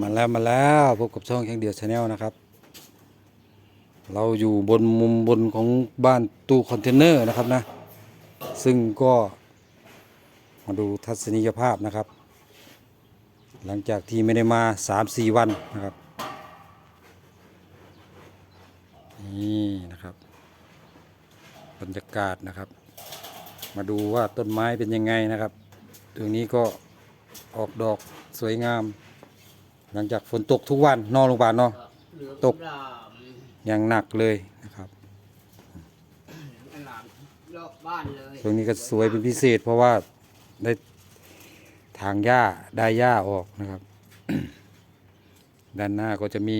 มาแล้วมาแล้วพบกับช่องแข่งเดียวชาแนลนะครับ เราอยู่บนมุมบนของบ้านตู้คอนเทนเนอร์นะครับนะ ซึ่งก็มาดูทัศนียภาพนะครับ หลังจากที่ไม่ได้มา 3-4 วันนะครับ นี่นะครับ บรรยากาศนะครับ มาดูว่าต้นไม้เป็นยังไงนะครับ ตรงนี้ก็ออกดอกสวยงาม หลังจากฝนตกทุกวันนอกโรงพยาบาลเนาะเหลือตกลามอย่างหนักเลยนะครับลามรอบบ้านเลยตรงนี้ก็สวยเป็นพิเศษ เพราะว่าได้ทางหญ้าได้หญ้าออกนะครับ ด้านหน้าก็จะมี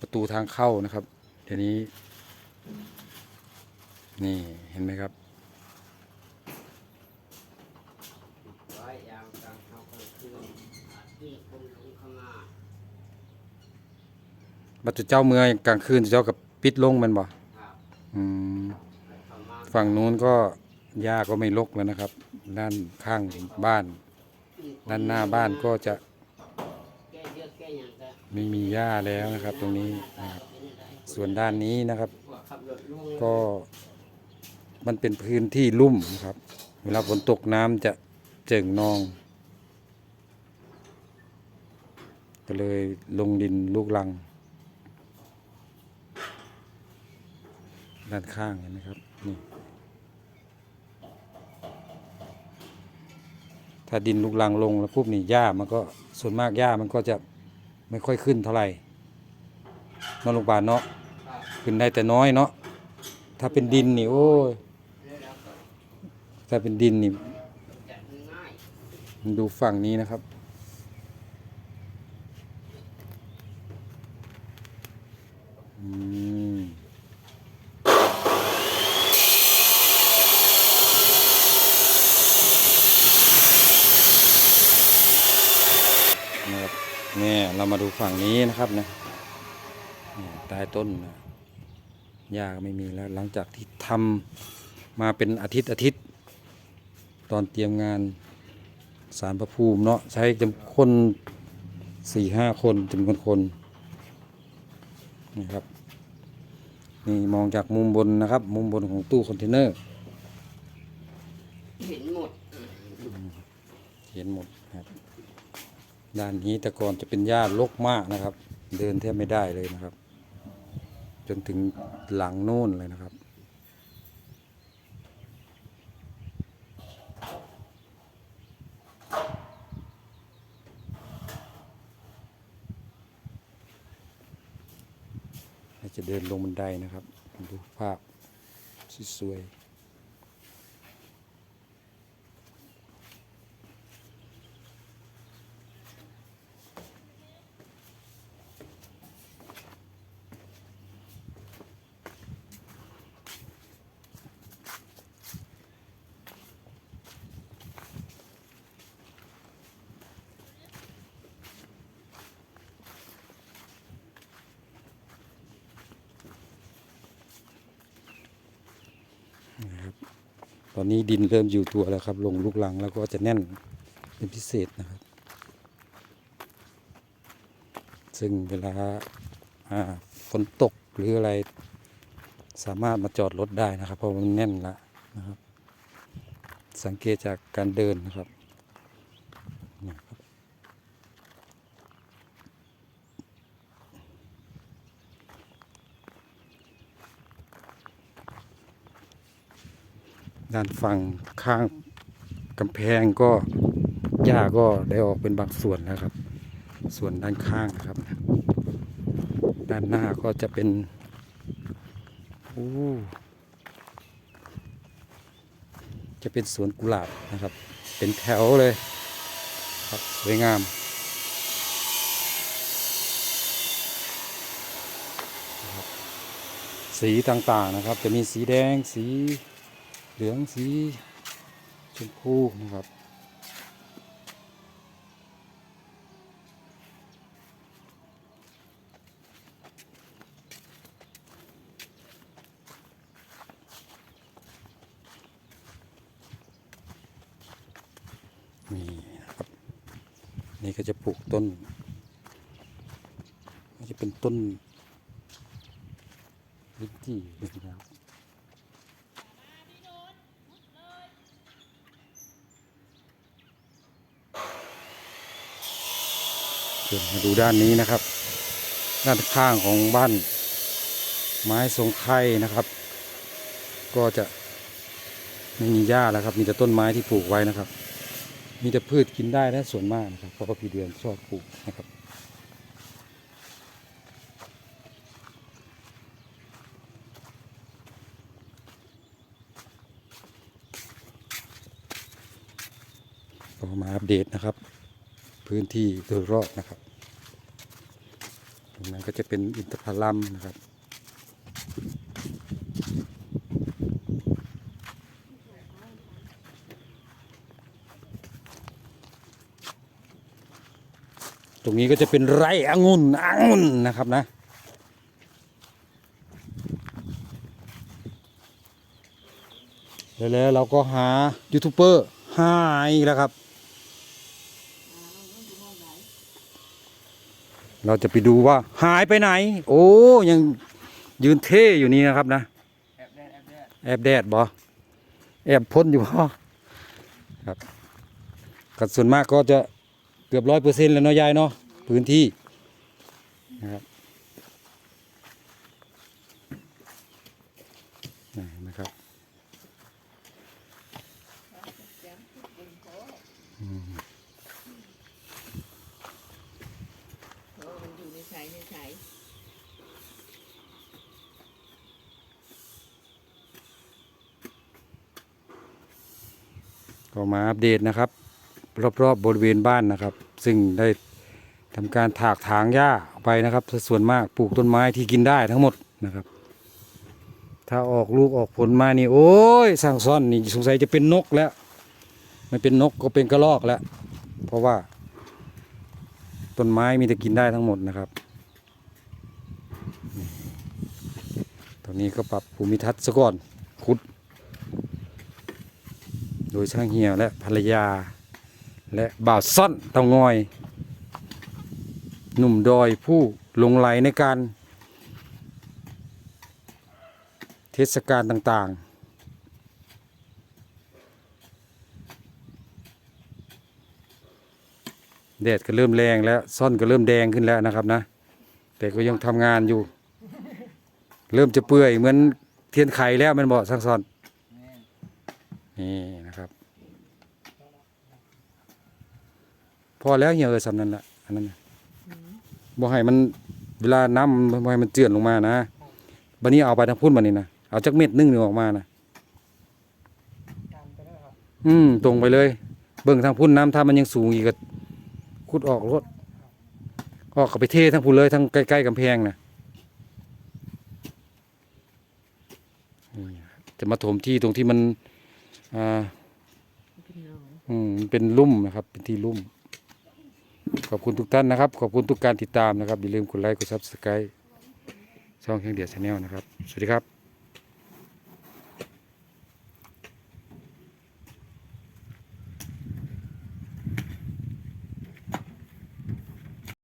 ประตูทางเข้านะครับเดี๋ยวนี้ นี่เห็นไหมครับ ไว้ยามกลางเขากลางคืนอาที่คนหลงเข้ามา บัตรเจ้าเมืองกลางคืนเจ้ากับปิดลงแมันบ่ครับอืมเข้ามาฝั่งนู้นก็หญ้าก็ไม่รกแล้วนะครับ ด้านข้างบ้าน ด้านหน้าบ้านก็จะแก้เยอะแก้อย่างก็ไม่มีหญ้าแล้วนะครับ ตรงนี้นะครับเป็นอะไรส่วนด้านนี้นะครับว่าขับรถลงก็มันเป็นพื้นที่ลุ่มนะครับ เวลาฝนตกน้ำจะเจิ่งนอง ก็เลยลงดินลูกลัง ด้านข้างเห็นไหมครับนี่ถ้าดินลูกลังลงแล้วปุ๊บนี่หญ้ามันก็ส่วนมากหญ้ามันก็จะไม่ค่อยขึ้นเท่าไหร่นอกโรงพยาบาลเนาะขึ้นได้แต่น้อยเนาะถ้าเป็นดินนี่โอ้ยแล้วถ้าเป็นดินนี่จัดง่ายมันดูฝั่งนี้นะครับ อืมนะครับ เนี่ยเรามาดูฝั่งนี้นะครับนะนี่ใต้ต้นนะหญ้าก็ไม่มีแล้วหลังจากที่ทำมาเป็นอาทิตย์อาทิตย์ ตอนเตรียมงานสารพระภูมิเนาะใช้จำคนสี่ห้าคนจำนวนคนนี่ครับนี่มองจากมุมบนนะครับ มุมบนของตู้คอนเทนเนอร์ เห็นหมด เห็นหมดครับ ด้านนี้แต่ก่อนจะเป็นหญ้ารกมากนะครับ เดินแทบไม่ได้เลยนะครับ จนถึงหลังโน่นเลยนะครับจะเดินลงบันไดนะครับ ดูภาพสวยๆ ตอนนี้ดินเริ่มอยู่ตัวแล้วครับ ลงลูกลังแล้วก็จะแน่นเป็นพิเศษนะครับ ซึ่งเวลาฝนตกหรืออะไร สามารถมาจอดรถได้นะครับ เพราะมันแน่นละนะครับ สังเกตจากการเดินนะครับนี่ครับ ด้านฝั่งข้างกำแพงก็หญ้าก็ได้ออกเป็นบางส่วนแล้วครับ ส่วนด้านข้างนะครับ ด้านหน้าก็จะเป็นอู้จะเป็นสวนกุหลาบนะครับ เป็นแถวเลยครับสวยงามสีต่างๆนะครับ จะมีสีแดงสี เหลืองสีชมพูนะครับ นี่นะครับ นี่ก็จะปลูกต้นจะเป็นต้นลิ้นจี่นะครับเดี๋ยว มาดูด้านนี้นะครับ ด้านข้างของบ้าน ไม้ทรงไข่นะครับ ก็จะไม่มีหญ้าแล้วครับ มีแต่ต้นไม้ที่ปลูกไว้นะครับ มีแต่พืชกินได้และส่วนมากนะครับเพราะว่าพี่เดือนชอบปลูกนะครับก็มาอัปเดตนะครับ พื้นที่โดยรอบนะครับตรงนั้นก็จะเป็นอินทผลัมนะครับตรงนี้ก็จะเป็นไร่องุ่นองุ่นนะครับนะ แล้วแล้วเราก็หายูทูบเบอร์หายแล้วครับ เราจะไปดูว่าหายไปไหน โอ้ยังยืนเท่อยู่นี่นะครับนะ แอบแดดแอบแดดแอบแดดบ่แอบพ่นอยู่บ่ครับก็ส่วนมากก็จะเกือบร้อยเปอร์เซ็นต์แล้วเนาะยายเนาะพื้นที่นะครับนี่นะครับอืม เพราะมันอยู่ในสายในสาย ก็มาอัปเดตนะครับ รอบๆบบริเวณบ้านนะครับ ซึ่งได้ทำการถากถางหญ้าไปนะครับส่วนมากปลูกต้นไม้ที่กินได้ทั้งหมดนะครับ ถ้าออกลูกออกผลมานี่ โอ้ยสร้างซ่อนนี่สงสัยจะเป็นนกแล้วไม่เป็นนกก็เป็นกระรอกแล้ว เพราะว่า ต้นไม้มีแต่กินได้ทั้งหมดนะครับตอนนี้ก็ปรับภูมิทัศน์ซะก่อนขุด โดยช่างเหี่ยวและภรรยา และบ่าวซ่อนเตางอย หนุ่มดอยผู้หลงไหลในการ เทศกาลต่างๆแดดก็เริ่มแรงแล้วซ่อนก็เริ่มแดงขึ้นแล้วนะครับนะ แต่ก็ยังทำงานอยู่ เริ่มจะเปื่อยเหมือนเทียนไขแล้วมันบอกสักซ่อน นี่นะครับ พอแล้วเหี่ยวเออสำนั้นละอันนั้นน่ะบ่ให้มันเวลาน้ำบ่ให้มันเจือนลงมานะบันนี้เอาไปทางพุ่นบันนี้นะเอาจักเม็ดหนึงหนึ่งออกมานะอืมตรงไปเลย เบิ่งทางพุ่นน้ำถ้ามันยังสูงอีกก็ขุดออกรถออกกับไปเททางพุ่นเลยทางใกล้ๆกำแพงนะนี่จะมาถมที่ตรงที่มันอ่าเป็นหนองอืมมันเป็นลุ่มนะครับ เป็นที่ลุ่ม ขอบคุณทุกท่านนะครับ ขอบคุณทุกการติดตามนะครับอย่าลืมกดไลค์กดซับสไครต์ช่องแข่งเดียดชาแนลนะครับ สวัสดีครับ